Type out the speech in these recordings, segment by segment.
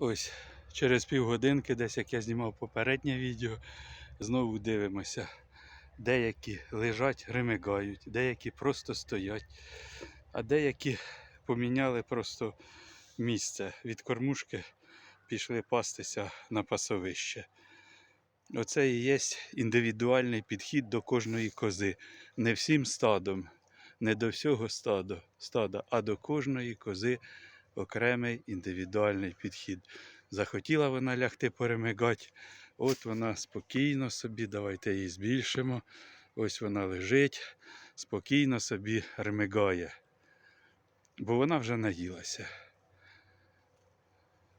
Ось через півгодинки, десь як я знімав попереднє відео, знову дивимося. Деякі лежать, ремигають, деякі просто стоять, а деякі поміняли просто місце. Від кормушки пішли пастися на пасовище. Оце і є індивідуальний підхід до кожної кози. Не всім стадом, не до всього стаду, стада, а до кожної кози окремий індивідуальний підхід. Захотіла вона лягти поремигати, от вона спокійно собі, давайте її збільшимо. Ось вона лежить, спокійно собі ремигає. Бо вона вже наїлася.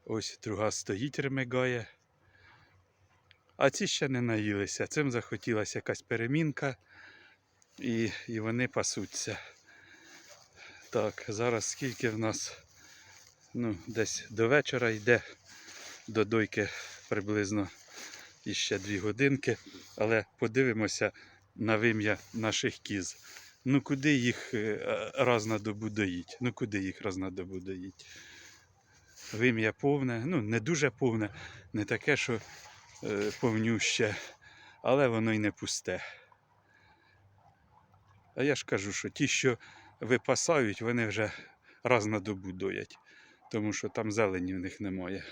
Ось друга стоїть, ремигає. А ці ще не наїлися. Цим захотілася якась перемінка, і, і вони пасуться. Так, зараз скільки в нас ну, десь до вечора йде, до дойки приблизно іще дві годинки, але подивимося на вим'я наших кіз. Ну куди їх е, раз добу доїть? Ну куди їх раз добу доїть? Вим'я повне, ну не дуже повне, не таке, що е, повнюще, але воно й не пусте. А я ж кажу, що ті, що випасають, вони вже раз на добу доять, тому що там зелені в них немає.